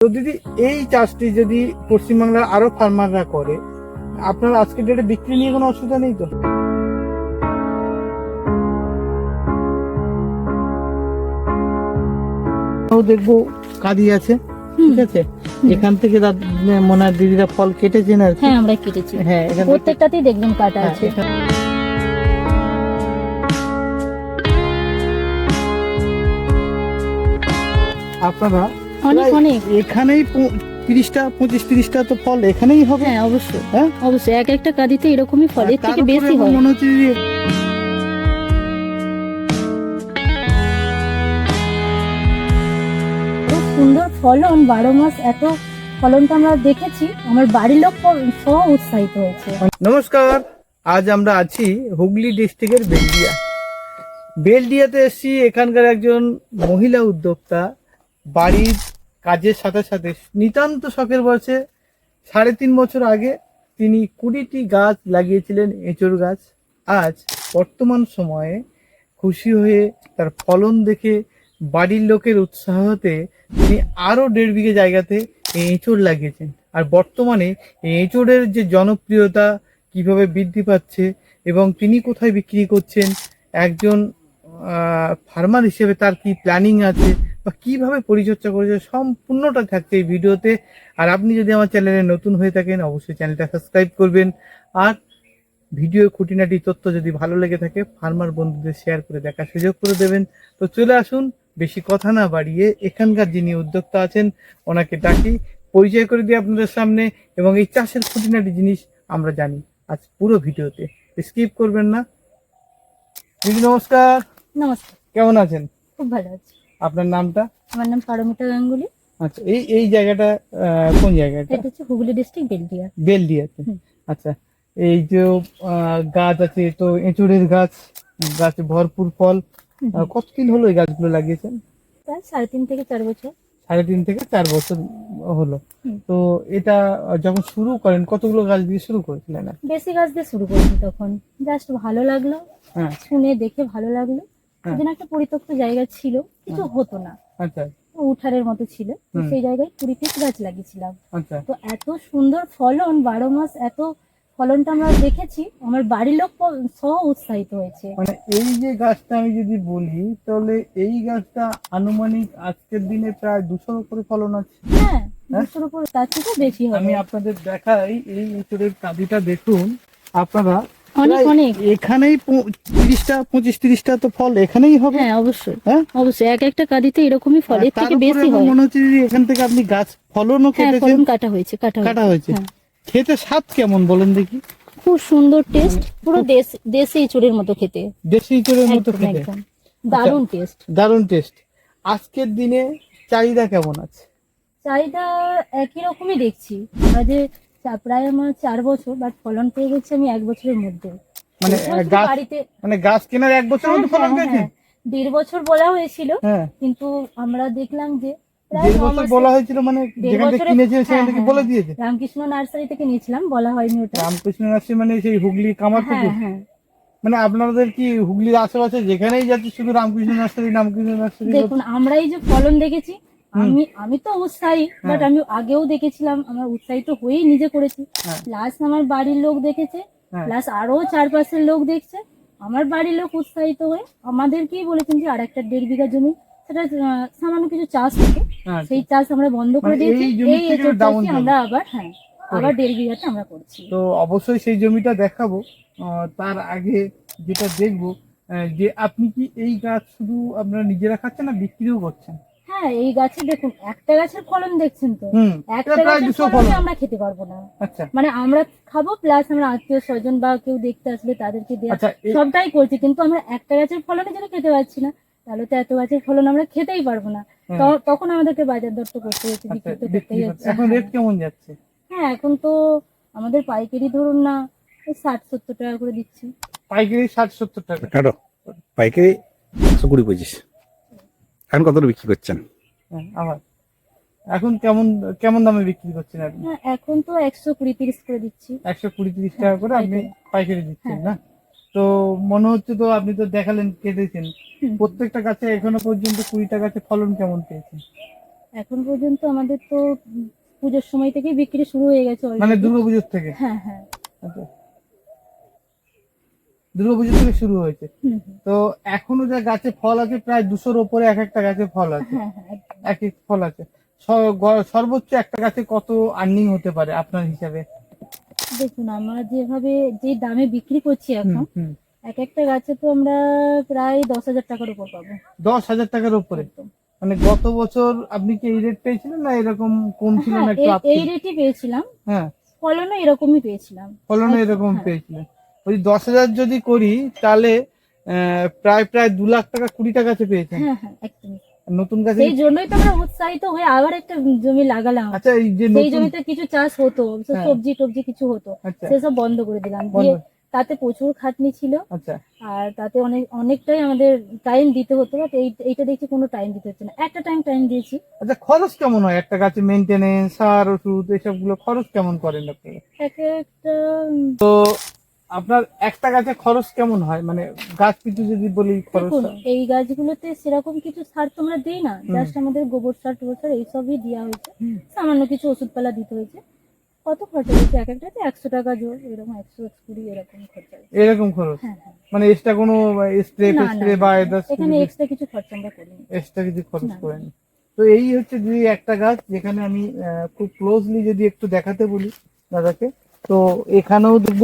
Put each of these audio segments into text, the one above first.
তো দিদি এই চাষটি যদি পশ্চিমবাংলার আরও ফার্মাররা করে আপনার আজকের ডেটে বিক্রি নিয়ে কোনো অসুবিধা নেই তো? দেখব কাদি আছে ঠিক আছে? এখান থেকে মনে হয় দিদিরা ফল কেটেছেন আর হ্যাঁ আমরা কেটেছি। হ্যাঁ প্রত্যেকটাতেই দেখবেন কাটা হ্যাঁ, আছে। আপনারা অনেক অনেক। এখানেই তিরিশটা পঁচিশ তিরিশটা তো ফল এখানেই হবে। হ্যাঁ অবশ্যই। হ্যাঁ? অবশ্যই এক একটা কাদিতে এরকমই ফল এর থেকে বেশি হয়। মনে হচ্ছে সুন্দর ফলন বারো মাস এত ফলনটা আমরা দেখেছি। আমার বাড়ির লোক সহ উৎসাহিত হয়েছে। নমস্কার আজ আমরা আছি হুগলি ডিস্ট্রিক্টের বেলডিয়া। বেলডিয়াতে এসেছি এখানকার একজন মহিলা উদ্যোক্তা বাড়ির কাজের সাথে সাথে নিতান্ত শখের বয়সে সাড়ে তিন বছর আগে তিনি কুড়িটি গাছ লাগিয়েছিলেন এঁচড় গাছ। আজ বর্তমান সময়ে খুশি হয়ে তার ফলন দেখে বাড়ির লোকের উৎসাহতে তিনি আরও দেড় বিঘে জায়গাতে এই লাগিয়েছেন। আর বর্তমানে এই যে জনপ্রিয়তা কীভাবে বৃদ্ধি পাচ্ছে এবং তিনি কোথায় বিক্রি করছেন, একজন ফার্মার হিসেবে তার কি প্ল্যানিং আছে? বা কীভাবে পরিচর্যা করেছে সম্পূর্ণটা থাকছে এই ভিডিওতে। আর আপনি যদি আমার চ্যানেলে নতুন হয়ে থাকেন অবশ্যই চ্যানেলটা সাবস্ক্রাইব করবেন। আর ভিডিও খুঁটিনাটি তথ্য যদি ভালো লেগে থাকে ফার্মার বন্ধুদের শেয়ার করে দেখার সুযোগ করে দেবেন। তো চলে আসুন বেশি কথা না বাড়িয়ে এখানকার যিনি উদ্যোক্তা আছেন ওনাকে ডাকি পরিচয় করে দিই আপনাদের সামনে এবং এই চাষের খুঁটিনাটি জিনিস আমরা জানি আজ পুরো ভিডিওতে। স্কিপ করবেন না। দিদি নমস্কার। নমস্কার। কেমন আছেন? খুব ভালো আছে। আপনার নামটা? আমার নাম পারমিতা গাঙ্গুলি। আচ্ছা এই এই জায়গাটা কোন জায়গাটা? এটা হচ্ছে হুগলি ডিস্ট্রিক্ট বেলদিয়া। বেলডিয়াতে হুম। আচ্ছা এই যে গাছ আছে তো এঁচুড়ের গাছ গাছে ভরপুর ফল হুম। আহ, কতদিন হলো এই গাছগুলো লাগিয়েছেন? প্রায় সাড়ে তিন থেকে চার বছর। সাড়ে তিন থেকে চার বছর হলো। তো এটা যখন শুরু করেন কতগুলো গাছ দিয়ে শুরু করেছিলেন? বেশি গাছ দিয়ে শুরু করেছি তখন। জাস্ট ভালো লাগল হ্যাঁ। শুনে দেখে ভালো লাগল। হ্যাঁ। একটা পরিত্যক্ত জায়গা ছিল কিছু হতো না। আচ্ছা। উঠারের মতো ছিল। সেই জায়গায় কুড়ি পিস গাছ লাগিয়েছিলাম। আচ্ছা। তো এত সুন্দর ফলন বারো মাস এত ফলনটা আমরা দেখেছি আমার বাড়ির লোক সহ উৎসাহিত হয়েছে। মানে এই যে গাছটা আমি যদি বলি তাহলে এই গাছটা আনুমানিক আজকের দিনে প্রায় দুশোর উপরে ফলন আছে। হ্যাঁ হ্যাঁ? দুশোর উপরে তার থেকে বেশি হবে। আমি আপনাদের দেখাই এই ইঁচড়ের কাঁদিটা দেখুন। আপনারা অনেক অনেক। এখানেই তিরিশটা পঁচিশ তিরিশটা তো ফল এখানেই হবে। হ্যাঁ অবশ্যই। হ্যাঁ? অবশ্যই এক একটা কাদিতে এরকমই ফল এর থেকে বেশি হয়। মনে হচ্ছে যে এখান থেকে আপনি গাছ ফলনও হ্যাঁ কেটেছেন ফলন কাটা হয়েছে কাটা কাটা হয়েছে। হ্যাঁ। খেতে স্বাদ কেমন বলেন দেখি? খুব সুন্দর টেস্ট পুরো দেশ দেশি চুড়ির মতো খেতে। দেশি ইঁচড়ের মতো খেতে। দারুণ টেস্ট। দারুণ টেস্ট। আজকের দিনে চাহিদা কেমন আছে? চাহিদা একই রকমই দেখছি। যে প্রায় আমার চার বছর বাট ফলন পেয়ে গেছি আমি এক বছরের মধ্যে মানে গাছ বাড়িতে মানে গাছ কেনার এক হ্যাঁ, মধ্যে ফলন হ্যাঁ, পেয়েছেন হ্যাঁ। দেড় বছর বলা হয়েছিল হ্যাঁ কিন্তু আমরা দেখলাম যে বলা হয়েছিল মানে থেকে হ্যাঁ, থেকে হ্যাঁ, বলে হ্যাঁ। দিয়েছে রামকৃষ্ণ নার্সারি থেকে নিয়েছিলাম বলা হয়নি ওটা রামকৃষ্ণ নার্সি মানে সেই হুগলি হ্যাঁ হ্যাঁ মানে আপনাদের কি হুগলির আশেপাশে যেখানেই যাচ্ছে শুধু রামকৃষ্ণ নার্সারি রামকৃষ্ণ নার্সারি দেখুন আমরা এই যে ফলন দেখেছি। আমি আমি তো উৎসাহী বাট হ্যাঁ। আমি আগেও দেখেছিলাম আমার উৎসাহিত হয়েই নিজে করেছি। হ্যাঁ। প্লাস আমার বাড়ির লোক দেখেছে হ্যাঁ। প্লাস আরও চারপাশের লোক দেখছে। আমার বাড়ির লোক উৎসাহিত হয়ে আমাদেরকেই বলেছেন যে আর একটা দেড় বিঘা জমি সেটা সামান্য কিছু চাষ থেকে। হ্যাঁ সেই চাষ আমরা বন্ধ করে মানে দিয়েছি। এই। আমরা আবার হ্যাঁ আবার দেড় বিঘাটা আমরা করছি। তো অবশ্যই সেই জমিটা দেখাবো তার আগে যেটা দেখব যে আপনি কি এই গাছ শুধু আপনারা নিজেরা খাচ্ছেন না বিক্রিও করছেন? হ্যাঁ এই গাছে দেখুন একটা গাছের ফলন দেখছেন তো? একটা গাছের ফলন। আমরা খেতে পারব না। আচ্ছা। মানে আমরা খাব প্লাস আমরা আত্মীয় স্বজন বা কেউ দেখতে আসলে তাদেরকে দেওয়া আচ্ছা সবটাই করছি কিন্তু আমরা একটা গাছের ফলনে যেন খেতে পারছি না তাহলে তো এত গাছের ফলন আমরা খেতেই পারব না। তখন আমাদেরকে বাজার দর তো করতে হচ্ছে আচ্ছা, বিক্রি তো করতেই হচ্ছে। এখন রেট। কেমন যাচ্ছে? হ্যাঁ এখন তো আমাদের পাইকারি ধরুন না ষাট সত্তর টাকা করে দিচ্ছি। পাইকারি ষাট সত্তর টাকা। পাইকারি একশো কুড়ি পঁচিশ। এখন কত বিক্রি করছেন? হ্যাঁ, আবার এখন কেমন কেমন দামে বিক্রি করছেন আপনি? হ্যাঁ এখন তো একশো কুড়ি তিরিশ করে দিচ্ছি। একশো কুড়ি তিরিশ টাকা করে আপনি পাইকারি। দিচ্ছেন হ্যাঁ। না? তো মনে হচ্ছে তো আপনি তো দেখালেন কেটেছেন। প্রত্যেকটা গাছে এখনও পর্যন্ত কুড়িটা গাছে ফলন কেমন পেয়েছেন এখন পর্যন্ত আমাদের তো পুজোর সময় থেকেই বিক্রি শুরু হয়ে গেছে। মানে দুর্গাপুজোর থেকে? হ্যাঁ হ্যাঁ। আচ্ছা। দুর্গাপুজো থেকে শুরু হয়েছে। তো এখনও যা গাছে ফল আছে প্রায় দুশোর ওপরে এক একটা গাছে ফল আছে। হ্যাঁ হ্যাঁ। এক এক ফল আছে। সর্বোচ্চ একটা গাছে কত আর্নিং হতে পারে আপনার হিসাবে? দেখুন আমরা যেভাবে যে দামে বিক্রি করছি এখন। এক একটা গাছে তো আমরা প্রায় দশ হাজার টাকার উপর পাবো। দশ হাজার টাকার উপরে? একদম। মানে গত বছর আপনি কি এই রেট পেয়েছিলেন না এরকম কম ছিল হ্যাঁ না এই- রেটই পেয়েছিলাম। হ্যাঁ। ফলনও এরকমই পেয়েছিলাম। ফলনও এরকম হ্যাঁ। ওই দশ হাজার যদি করি তাহলে প্রায় প্রায় দু লাখ টাকা কুড়িটা গাছে পেয়েছেন। হ্যাঁ হ্যাঁ নতুন গাছে সেই জন্যই তো আমরা উৎসাহিত হয়ে আবার একটা জমি লাগালাম। আচ্ছা এই যে সেই জমিতে কিছু চাষ হতো হ্যাঁ। সবজি টবজি কিছু হতো আচ্ছা। সেসব বন্ধ করে দিলাম। দিয়ে তাতে প্রচুর খাটনি ছিল। আচ্ছা। আর তাতে অনেক অনেকটাই আমাদের টাইম দিতে হতো বাট এই এইটা দেখছি কোনো টাইম দিতে হচ্ছে না। একটা টাইম টাইম দিয়েছি। আচ্ছা খরচ কেমন হয়? একটা গাছে মেনটেনেন্স সার ওষুধ এসবগুলো খরচ কেমন করেন আপনারা? এক একটা তো আপনার একটা গাছে খরচ কেমন হয়? মানে গাছ পিছু যদি বলি খরচ দেখুন এই গাছগুলোতে সেরকম কিছু সার তো আমরা দিই না। জাস্ট আমাদের গোবর সার টোবর সার এইসবই দেওয়া হয়েছে। সামান্য কিছু ওষুধপালা দিতে হয়েছে। কত খরচা হয়েছে? এক একটাতে একশো টাকা জোর এরকম একশো একশো কুড়ি এরকম খরচা এরকম খরচ? হ্যাঁ হ্যাঁ। মানে এক্সট্রা কোনো স্প্রে স্প্রে বা এখানে এক্সট্রা কিছু খরচা আমরা করিনি। এক্সট্রা কিছু খরচ। করেন। তো এই হচ্ছে যদি একটা গাছ যেখানে আমি খুব ক্লোজলি যদি একটু দেখাতে বলি দাদাকে তো এখানেও দেখব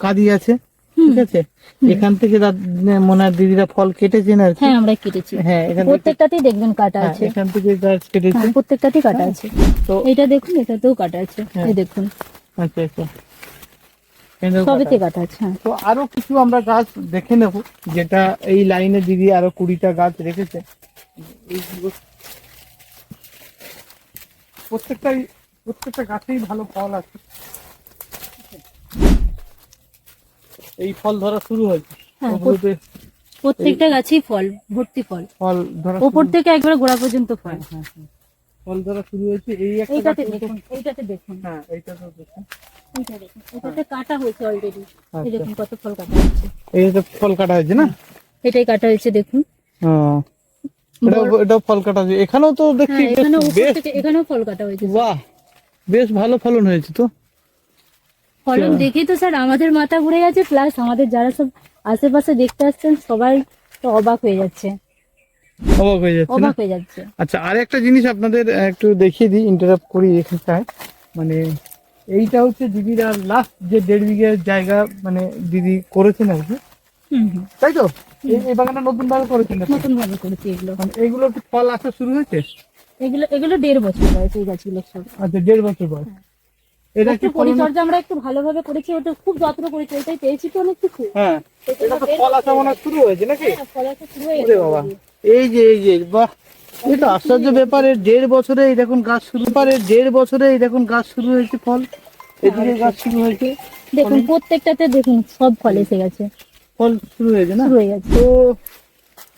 কাদি আছে ঠিক আছে? এখান থেকে দা- মনে হয় দিদিরা ফল কেটেছেন আর হ্যাঁ আমরা কেটেছি। হ্যাঁ প্রত্যেকটাতেই দেখবেন কাটা হ্যাঁ, আছে। এখান থেকে গাছ কেটেছে। হ্যাঁ, প্রত্যেকটাতেই কাটা হ্যাঁ। আছে। তো এটা দেখুন এটাতেও কাটা আছে। এই দেখুন। আচ্ছা আচ্ছা। কাটা সবেতে আছে। কাটা আছে তো আরও কিছু আমরা গাছ দেখে নেব যেটা এই লাইনে দিদি আরও কুড়িটা গাছ রেখেছে। প্রত্যেকটাই প্রত্যেকটা গাছেই ভালো ফল আছে। এই ফল ধরা শুরু হয়েছে হ্যাঁ, প্রত্যেকটা গাছেই ফল ভর্তি ফল। ফল ধরা ওপর থেকে একবার গোড়া পর্যন্ত ফল। হ্যাঁ, হ্যাঁ। ফল ধরা শুরু হয়েছে এই একটা এইটাতে দেখুন এইটাতে দেখুন। হ্যাঁ এইটা তো দেখুন। এইটা দেখুন এটাতে কাটা হয়েছে অলরেডি এই আচ্ছা। দেখুন কত ফল কাটা হয়েছে। ফল কাটা হয়েছে না? এটাই কাটা হয়েছে দেখুন। হ্যাঁ এটাও এটাও ফল কাটা হয়েছে। এখানেও তো দেখছি উপর এখানেও ফল কাটা হয়েছে বাহ বেশ ভালো ফলন হয়েছে তো। ফলন দেখেই তো স্যার আমাদের মাথা ঘুরে গেছে প্লাস আমাদের যারা সব আশেপাশে দেখতে আসছেন সবাই তো অবাক হয়ে যাচ্ছে। অবাক হয়ে যাচ্ছে অবাক হয়ে যাচ্ছে। আচ্ছা আর একটা জিনিস আপনাদের একটু দেখিয়ে দিই ইন্টারাপ্ট করি এখানটায়। মানে এইটা হচ্ছে দিদির আর লাস্ট যে দেড় বিঘে জায়গা মানে দিদি করেছেন আর কি। তাই তো? এই- বাগানটা নতুন ভাবে করেছেন? নতুন ভাবে করেছি এগুলো। মানে এইগুলো ফল আসা শুরু হয়েছে? এগুলো এগুলো দেড় বছর বয়স এই গাছগুলো সব। আচ্ছা দেড় বছর বয়স। হ্যাঁ। এটা কি পরিচর্যা আমরা একটু ভালোভাবে করেছি ওটা খুব যত্ন করেছি ওটাই পেয়েছি তো অনেক কিছু। হ্যাঁ এটা তো ফল আসা মনে শুরু হয়েছে নাকি? হ্যাঁ, ফল আসা শুরু হয়ে বাবা এই যে এই যে বাহ এটা আশ্চর্য ব্যাপারে দেড় বছরে দেখুন গাছ শুরু পারে দেড় বছরে দেখুন গাছ শুরু হয়েছে ফল। এদিকে গাছ শুরু হয়েছে। দেখুন প্রত্যেকটাতে দেখুন সব ফল এসে গেছে। ফল শুরু হয়েছে না? হয়ে গেছে। তো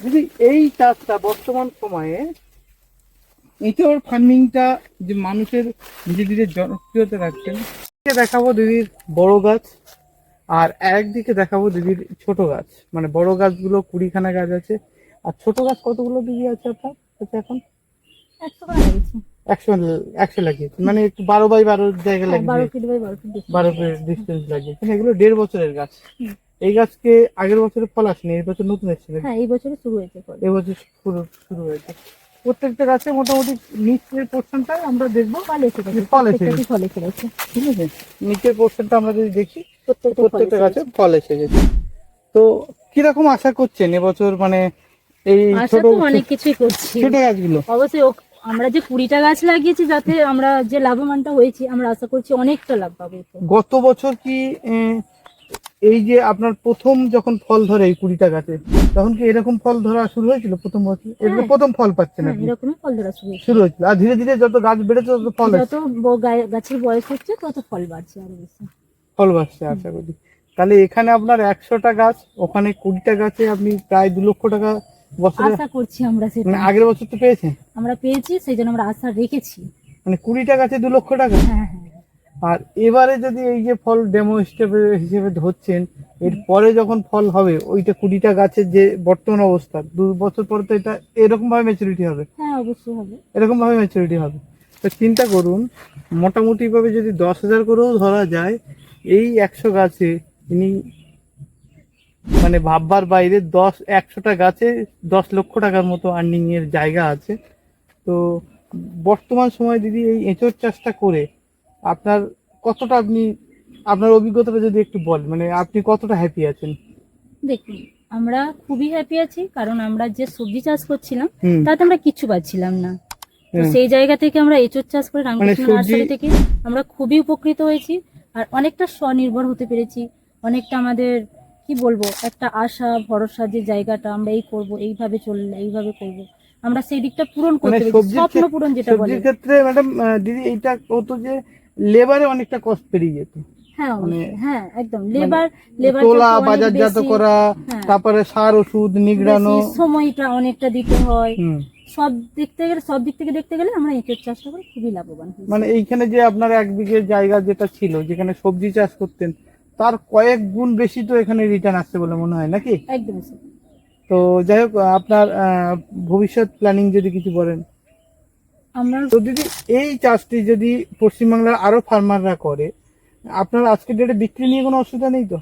যদি এই চাষটা বর্তমান সময়ে ইটোর ফার্মিংটা যে মানুষের ধীরে ধীরে জনপ্রিয়তা রাখছেন। দেখাবো দিদির বড় গাছ আর একদিকে দেখাবো দিদির ছোট গাছ। মানে বড় গাছগুলো কুড়িখানা গাছ আছে। আর ছোট গাছ কতগুলো দিদি আছে আপনার কাছে এখন? একশো একশো লাগিয়েছে মানে একটু বারো বাই বারো জায়গা হ্যাঁ, লাগিয়েছে বারো ফিট ডিস্টেন্স লাগিয়েছে এগুলো দেড় বছরের গাছ। এই গাছকে আগের বছরে ফল আসেনি এই বছর নতুন এসেছে হ্যাঁ এই বছরে শুরু হয়েছে ফল। এবছর শুরু শুরু হয়েছে। প্রত্যেকটা গাছে মোটামুটি নিচের পোর্শনটাই আমরা দেখব। ফল এসে গেছে ফল এসে গেছে ঠিক আছে? নিচের পোর্শনটা আমরা যদি দেখি প্রত্যেকটা গাছে ফল এসে গেছে তো কীরকম আশা করছেন এবছর? মানে এই ছোট অনেক কিছুই করছি। ছোট গাছগুলো। অবশ্যই আমরা যে কুড়িটা গাছ লাগিয়েছি যাতে আমরা যে লাভবানটা হয়েছি আমরা আশা করছি অনেকটা লাভ পাবো। গত বছর কি এই যে আপনার প্রথম যখন ফল ধরে এই কুড়িটা গাছে তখন কি এরকম ফল ধরা শুরু হয়েছিল প্রথম বছর? এগুলো হ্যাঁ। প্রথম ফল পাচ্ছেন হ্যাঁ আপনি? এরকমই ফল ধরা শুরু শুরু হয়েছিল। আর ধীরে ধীরে যত গাছ বেড়েছে তত ফল যত গাছের বয়স হচ্ছে তত ফল বাড়ছে আরও বেশি। ফল বাড়ছে আশা করি তাহলে এখানে আপনার একশোটা গাছ ওখানে কুড়িটা গাছে আপনি প্রায় দু লক্ষ টাকা বছরে আশা করছি আমরা সেটা। মানে আগের বছর তো পেয়েছেন? আমরা পেয়েছি সেই জন্য আমরা আশা রেখেছি। মানে কুড়িটা গাছে দু লক্ষ টাকা? হ্যাঁ হ্যাঁ। আর এবারে যদি এই যে ফল ডেমো হিসেবে হিসেবে ধরছেন এরপরে যখন ফল হবে ওইটা কুড়িটা গাছের যে বর্তমান অবস্থা দু বছর পরে তো এটা এরকম ভাবে ম্যাচুরিটি হবে। হ্যাঁ অবশ্যই হবে। এরকম ভাবে ম্যাচুরিটি হবে। তো চিন্তা করুন মোটামুটি ভাবে যদি দশ হাজার করেও ধরা যায় এই একশো গাছে ইনি মানে ভাববার বাইরে দশ একশোটা গাছে দশ লক্ষ টাকার মতো আর্নিং এর জায়গা আছে। তো বর্তমান সময় দিদি এই এঁচড় চাষটা করে আপনার কতটা আপনি আপনার অভিজ্ঞতাটা যদি একটু বলেন মানে আপনি কতটা হ্যাপি আছেন? দেখুন আমরা খুবই হ্যাপি আছি কারণ আমরা যে সবজি চাষ করছিলাম তাতে আমরা কিচ্ছু পাচ্ছিলাম না। তো সেই জায়গা থেকে আমরা এঁচড় চাষ করে রামকৃষ্ণ মানে নার্সারি থেকে আমরা খুবই উপকৃত হয়েছি আর অনেকটা স্বনির্ভর হতে পেরেছি অনেকটা আমাদের কি বলব একটা আশা ভরসা যে জায়গাটা আমরা এই করব এইভাবে চললে এইভাবে করব আমরা সেই দিকটা পূরণ মানে করতে পেরেছি স্বপ্ন পূরণ যেটা বলে। ক্ষেত্রে ম্যাডাম দিদি এইটা হতো যে লেবারে অনেকটা কষ্ট পেরিয়ে যেত। হ্যাঁ মানে- হ্যাঁ একদম। লেবার লেবার তোলা বাজারজাত করা হ্যাঁ। তারপরে সার ওষুধ নিগড়ানো। সময়টা অনেকটা দিতে হয়। সব দিক থেকে সব দিক থেকে দেখতে গেলে আমরা এঁচড় চাষটা করে খুবই লাভবান মানে এইখানে যে আপনার এক বিঘে জায়গা যেটা ছিল যেখানে সবজি চাষ করতেন তার কয়েক গুণ বেশি তো এখানে রিটার্ন আসছে বলে মনে হয় নাকি? একদমই স্যার তো যাই হোক আপনার ভবিষ্যৎ প্ল্যানিং যদি কিছু বলেন। আমরা তো দিদি এই চাষটি যদি পশ্চিমবাংলার আরও ফার্মাররা করে আপনার আজকের ডেটে বিক্রি নিয়ে কোনো অসুবিধা নেই তো?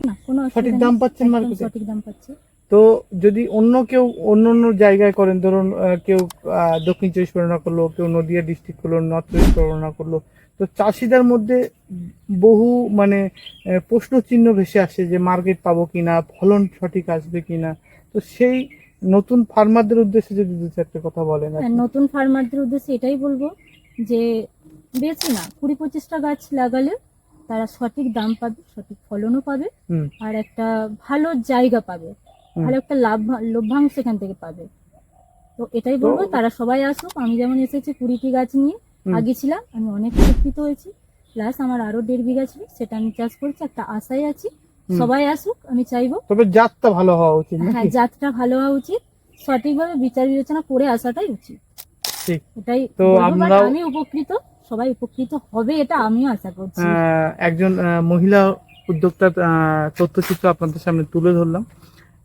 সঠিক দাম পাচ্ছেন মার্কেটে? সঠিক দাম পাচ্ছে। তো যদি অন্য কেউ অন্য অন্য জায়গায় করেন ধরুন কেউ দক্ষিণ চব্বিশ পরগনা করল কেউ নদিয়া ডিস্ট্রিক্ট করল নর্থ চব্বিশ পরগনা করল তো চাষিদের মধ্যে বহু মানে প্রশ্ন চিহ্ন ভেসে আসে যে মার্কেট পাবো কিনা ফলন সঠিক আসবে কিনা। তো সেই নতুন ফার্মারদের উদ্দেশ্যে যদি দু চারটে কথা বলেন আর হ্যাঁ, কি। নতুন ফার্মারদের উদ্দেশ্যে এটাই বলব যে বেশি না কুড়ি পঁচিশটা গাছ লাগালে তারা সঠিক দাম পাবে সঠিক ফলনও পাবে হুম আর একটা ভালো জায়গা পাবে হুম। ভালো একটা লাভ লভ্যাংশ এখান থেকে পাবে তো এটাই বলব তো- তারা সবাই আসুক আমি যেমন এসেছি কুড়িটি গাছ নিয়ে হুম। আগে ছিলাম আমি অনেক উপকৃত হয়েছি প্লাস আমার আরও দেড় বিঘা ছিল সেটা আমি চাষ করছি একটা আশায় আছি। সবাই আসুক আমি চাইব। তবে জাতটা ভালো হওয়া উচিত হ্যাঁ জাতটা ভালো হওয়া উচিত। সঠিকভাবে বিচার বিবেচনা করে আসাটাই উচিত। ঠিক। এটাই তো আমরাও- আমি উপকৃত সবাই উপকৃত হবে এটা আমিও আশা করছি। একজন মহিলা উদ্যোক্তার তথ্যচিত্র আপনাদের সামনে তুলে ধরলাম।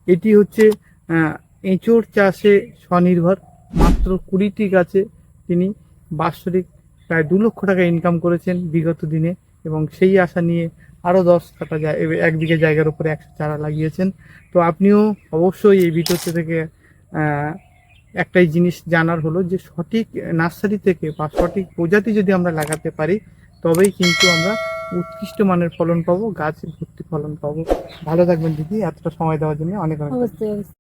এটি হচ্ছে আহ, এঁচোড় চাষে স্বনির্ভর মাত্র কুড়িটি গাছে তিনি বাৎসরিক প্রায় দু লক্ষ টাকা ইনকাম করেছেন বিগত দিনে। এবং সেই আশা নিয়ে আরও দশ কাটা এক বিঘে জায়গার উপরে একশো চারা লাগিয়েছেন। তো আপনিও অবশ্যই এই ভিডিওতে থেকে একটাই জিনিস জানার হলো যে সঠিক নার্সারি থেকে বা সঠিক প্রজাতি যদি আমরা লাগাতে পারি, তবেই কিন্তু আমরা উৎকৃষ্ট মানের ফলন পাবো, গাছ ভর্তি ফলন পাবো। ভালো থাকবেন দিদি, এতটা সময় দেওয়ার জন্য অনেক অনেক